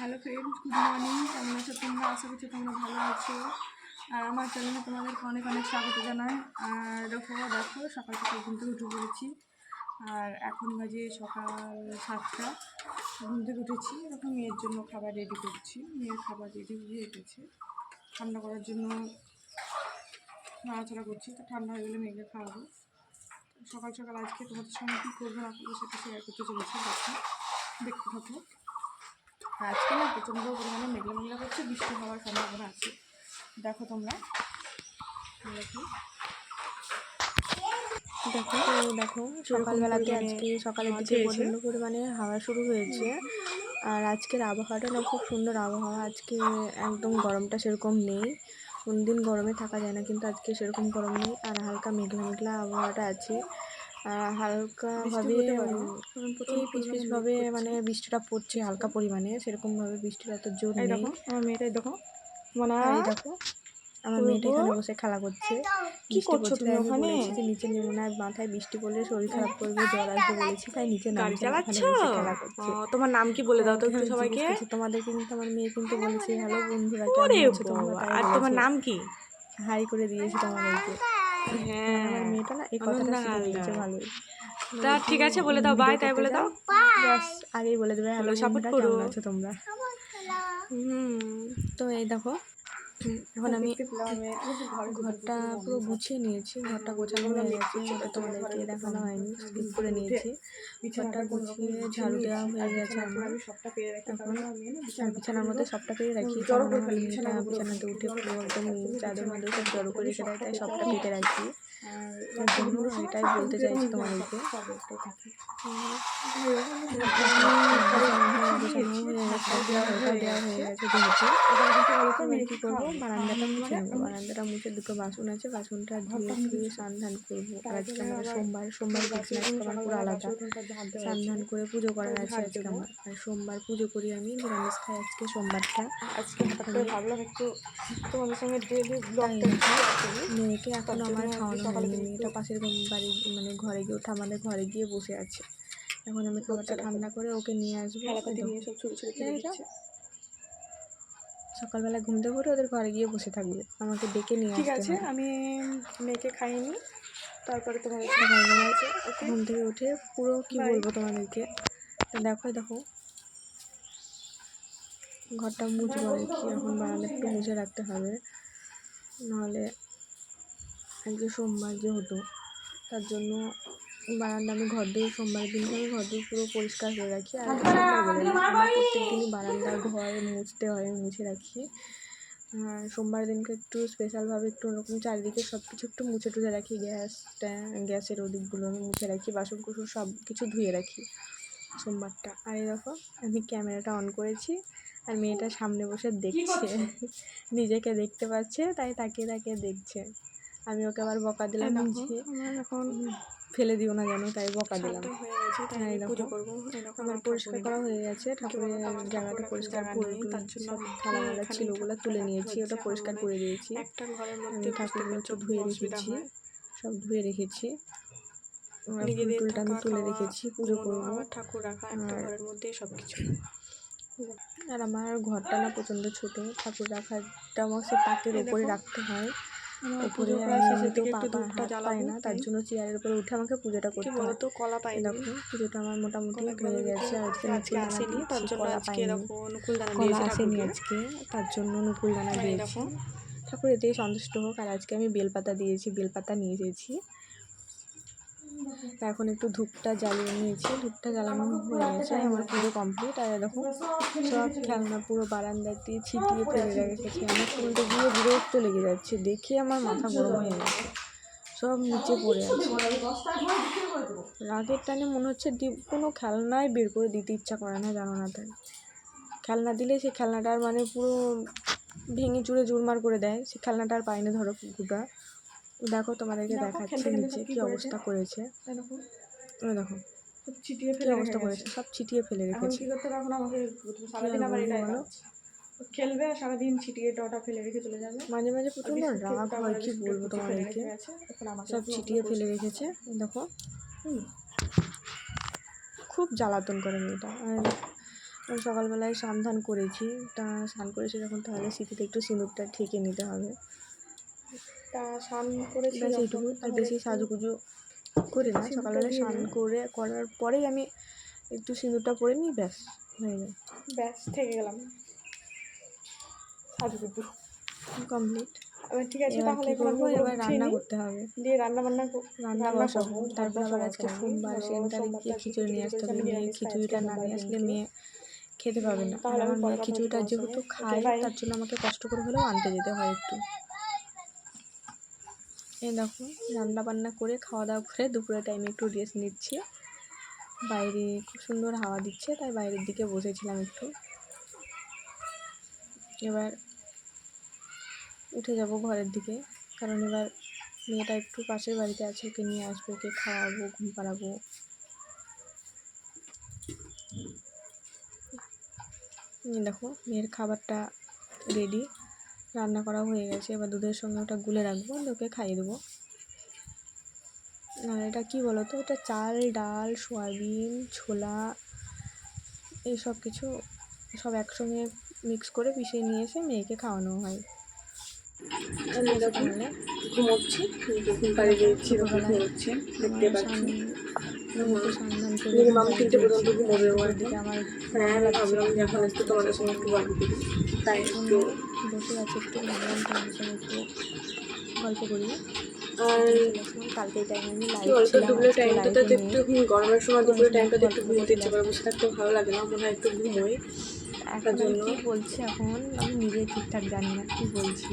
Hello friends good morning কেমন আছো তোমরা? আশা করছি তোমরা ভালো আছো। আর আমার চ্যানেলে তোমাদেরকে অনেক অনেক স্বাগত জানাই। আর দেখো দেখো, সকাল সকাল ঘুম থেকে উঠে পড়েছি। আর এখন বাজে সকাল সাতটা। ঘুম থেকে উঠেছি, এখন মেয়ের জন্য খাবার রেডি করছি। মেয়ের খাবার রেডি হয়ে গেছে। ঠান্ডা করার জন্য নাড়াচাড়া করছি। তো ঠান্ডা হয়ে গেলে মেয়েকে খাওয়াবো। সকাল সকাল আজকে তোমাদের সঙ্গে কী করব না করব সেটা শেয়ার করতে চলেছি। দেখো, দেখতে থাকো। আজকে না প্রচণ্ড পরিমাণে মেঘলা মেঘলা করছে বৃষ্টি হওয়ার সম্ভাবনা আছে। দেখো তোমরা। দেখো দেখো সকালবেলাতে আজকে সকালের দিকে প্রচণ্ড পরিমাণে হাওয়া শুরু হয়েছে। আর আজকের আবহাওয়াটা না খুব সুন্দর আবহাওয়া। আজকে একদম গরমটা সেরকম নেই। কোনদিন গরমে থাকা যায় না কিন্তু আজকে সেরকম গরম নেই। আর হালকা মেঘলা মেঘলা আবহাওয়াটা আছে। হালকাভাবে। এই পিছ পিছভাবে মানে বৃষ্টিটা পড়ছে হালকা পরিমাণে সেরকমভাবে বৃষ্টির এত জোর নেই। দেখো আমার মেয়েটাই দেখো। মানে এই দেখো আমার মেয়েটা এখানে বসে খেলা করছে। কি করছ তুমি ওখানে? যে নিচে নেমো না মাথায় বৃষ্টি পড়লে শরীর খারাপ করবে জ্বর আসবে বলেছি তাই নিচে গাড়ি না, চালাচ্ছ? তোমার নাম কি বলে দাও তো একটু সবাইকে? তোমাদেরকে কিন্তু আমার মেয়ে কিন্তু বলেছে হ্যালো বন্ধুরা কেমন আছো? তোমরা আর তোমার নাম কি? হাই করে দিয়েছি তোমাদেরকে। হ্যাঁ। আমার মেয়েটা না এই কথাটা শিখে নিয়েছে ভালোই। তা ঠিক আছে বলে দাও বাই তাই বলে দাও। ব্যাস আগেই বলে দেবে হ্যালো সাপোর্ট করো। আছো তোমরা? হুম। তো এই দেখো এখন আমি ঘরটা পুরো গুছিয়ে নিয়েছি ঘরটা গোছানো হয়ে গেছে এটা তোমাদেরকে দেখানো হয়নি স্কিপ করে নিয়েছি ঘরটা গুছিয়ে ঝাড়ু দেওয়া হয়ে গেছে আমার আমি সবটা পেয়ে রাখি এখন বিছানার মধ্যে সবটা পেরে রাখি বিছানাতে উঠে পুরো একদম চাঁদের মধ্যে সব জড়ো করে দেয় তাই সবটা পেতে রাখি জন্য এটাই বলতে চাইছি তোমাদেরকে দেওয়া হয়ে গেছে যেহেতু এবার কী করব বারান্দাটা মুছে নেব। বারান্দাটা মুছে দুটো বাসন আছে বাসনটা ধুয়ে ধুয়ে স্নান ধান করব। আজকে আমার সোমবার সোমবার আজকে আমার পুরো আলাদা স্নান ধান করে পুজো করার আছে আজকে আমার। আর সোমবার পুজো করি আমি নিরামিষ খাই আজকে সোমবারটা। আজকে ভাবলাম একটু তোমাদের সঙ্গে ডেলি মেয়েকে এখন আমার খাওয়ানো হয়নি। মেয়েটা পাশের বাড়ি মানে ঘরে গিয়ে ওঠা আমাদের ঘরে গিয়ে বসে আছে। এখন আমি খাবারটা ঠান্ডা করে ওকে নিয়ে আসব। সব ছুরি ছুরি ফেলে দিচ্ছে সকালবেলা ঘুম থেকে উঠে ওদের ঘরে গিয়ে বসে থাকবে। আমাকে ডেকে নিয়ে ঠিক আছে আমি মেয়েকে খাইনি তারপরে তোমার সকালবেলা ঘুম থেকে উঠে পুরো কি বলব তোমাদেরকে? দেখো দেখো। ঘরটা মুছবো আর কি এখন বারান্দা একটু মুছে রাখতে হবে। নাহলে আজকে সোমবার যে হতো তার জন্য বারান্দা আমি ঘর দিয়ে সোমবার দিনকে আমি ঘর দিয়ে পুরো পরিষ্কার করে রাখি। আর আমি সোমবার বলে না আমার প্রত্যেক দিনই বারান্দা ঘর মুছতে হয় মুছে রাখি। আর সোমবার দিনকে একটু স্পেশালভাবে একটু ওরকম চারিদিকে সব কিছু একটু মুছে টুছে রাখি গ্যাসটা গ্যাসের ওদিকগুলো আমি মুছে রাখি বাসন কুসন সব কিছু ধুয়ে রাখি সোমবারটা। আর এরকম আমি ক্যামেরাটা অন করেছি আর মেয়েটা সামনে বসে দেখছে। নিজেকে দেখতে পাচ্ছে তাই তাকিয়ে তাকিয়ে দেখছে। আমি ওকে আবার বকা দিলাম যে এখন ফেলে দিও না যেন তাই বকা দিলাম। হয়ে এই পুজো করব আমার পরিষ্কার করা হয়ে গেছে ঠাকুরের জায়গাটা পরিষ্কার করে তার জন্য থালা মালা ছিল ওগুলো তুলে নিয়েছি ওটা পরিষ্কার করে দিয়েছি। একটা ঘরের আমি মধ্যে বুঝতে ঠাকুরগুলো পারছ একটু ধুয়ে রেখেছি সব ধুয়ে রেখেছি। আমি তুলে রেখেছি পুজো করব। ঠাকুর রাখা একটা ঘরের মধ্যেই সব কিছু আর আমার ঘরটা না প্রচণ্ড ছোটো ঠাকুর রাখাটা আমার সে এই ওপরে রাখতে হয়। পুজো একটু ধূপটা হাত পাই না তার জন্য চেয়ারের উপরে উঠে আমাকে পুজোটা করতে হয়। তো কলা পাই দেখো পুজোটা আমার মোটামুটি হয়ে গেছে আজকে আজকে আসেনি তার জন্য আজকে দানা কলা আসেনি আজকে তার জন্য নুকুল দানা এই দিয়েছি। ঠাকুর এতেই সন্তুষ্ট হোক আর আজকে আমি বেলপাতা দিয়েছি বেলপাতা নিয়ে এসেছি এখন একটু ধূপটা জ্বালিয়ে নিয়েছি। ধূপটা জ্বালানো হয়ে গেছে আমার পুরো কমপ্লিট আর দেখো সব খেলনা পুরো বারান্দার দিয়ে ছিটিয়ে ফেলে রেখেছি আমার তুলতে গিয়ে বিরক্ত লেগে যাচ্ছে দেখে আমার মাথা গরম হয়ে গেছে সব নিচে পড়ে আছে। রাগের টানে মনে হচ্ছে কোনো খেলনায় বের করে দিতে ইচ্ছা করে না জানো না তাই। খেলনা দিলে সে খেলনাটার মানে পুরো ভেঙে চুরে চুরমার করে দেয়। সে খেলনাটা আর পাইনি ধরো কুকুরটা। দেখো তোমাদেরকে দেখো, দেখাচ্ছি নিচে কি অবস্থা করেছে। দেখো। ছিটিয়ে ফেলে অবস্থা করেছে? সব ছিটিয়ে ফেলে রেখেছে। কি করতে এখন আমাকে সারাদিন এটাই বলো? খেলবে আর সারাদিন ছিটিয়ে ডটা ফেলে রেখে চলে যাবে। মাঝে মাঝে প্রচণ্ড রাগ হয় কি বলব তোমাদেরকে? সব ছিটিয়ে ফেলে রেখেছে দেখো। খুব জ্বালাতন করে মেয়েটা। আর সকালবেলায় স্নান করেছি। তা স্নান করেছি যখন তাহলে শীতেতে একটু সিঁদুরটা ঠেকে নিতে হবে। তা স্নান করেছি এইটুকু তার বেশি সাজুগুজু করি না। সকালবেলা স্নান করে করার পরেই আমি একটু সিঁদুরটা পরে নিই ব্যাস হয়ে যায় ব্যাস থেকে গেলাম। সাজুগুজু। কমপ্লিট। ঠিক আছে তাহলে করব? এবার রান্না করতে হবে। দিয়ে রান্না বান্না রান্না বসাবো। তারপর আবার আজকে সোমবার সেখানে গিয়ে খিচুড়ি নিয়ে আসতে হবে। মেয়ে খিচুড়িটা না নিয়ে আসলে মেয়ে খেতে পাবে না। তাহলে আর আমার পরে মেয়ে খিচুড়িটা যেহেতু। খায় তার জন্য আমাকে কষ্ট করে হলেও আনতে যেতে হয় একটু। এই দেখো রান্না বান্না করে খাওয়া দাওয়া করে দুপুরের টাইমে একটু রেস্ট নিচ্ছি। বাইরে খুব সুন্দর হাওয়া দিচ্ছে, তাই বাইরের দিকে বসেছিলাম একটু। এবার উঠে যাব ঘরের দিকে, কারণ এবার মেয়েটা একটু পাশের বাড়িতে আছে, ওকে নিয়ে আসব, ওকে খাওয়াবো, ঘুম পাড়াবো। দেখো, মেয়ের খাবারটা রেডি রান্না করা হয়ে গেছে। এবার দুধের সঙ্গে ওটা গুলে রাখব ওকে খাইয়ে দেবো। আর এটা কী বলো তো এটা চাল, ডাল, সয়াবিন, ছোলা, এই সব কিছু সব একসঙ্গে মিক্স করে পিষে নিয়ে এসে মেয়েকে খাওয়ানো হয়। ঘুমোচ্ছি ঘুম পাড়িয়ে দিয়েছি ঘুমোচ্ছে দেখতে পাচ্ছি। মিনিমাম তিনটে পর্যন্ত ঘুমোবে ও আমার হ্যাঁ আমি ভাবলাম যে এখন একটু তোমাদের সঙ্গে একটু গল্প করি। তাই একটু বসে আছে একটু ভাবলাম তোমার সঙ্গে একটু গল্প করি আর কালকে টাইমে আমি কি বলতো দুপুরের টাইমটাতে তো একটু গরমের সময় দুপুরের টাইমটাতে একটু ঘুমোতে ইচ্ছে করে বসে থাকতে ভালো লাগে না মনে হয় একটু ঘুমোই। এখন আমি জন্য। কি বলছি এখন? আমি নিজে ঠিকঠাক জানি না কি বলছি।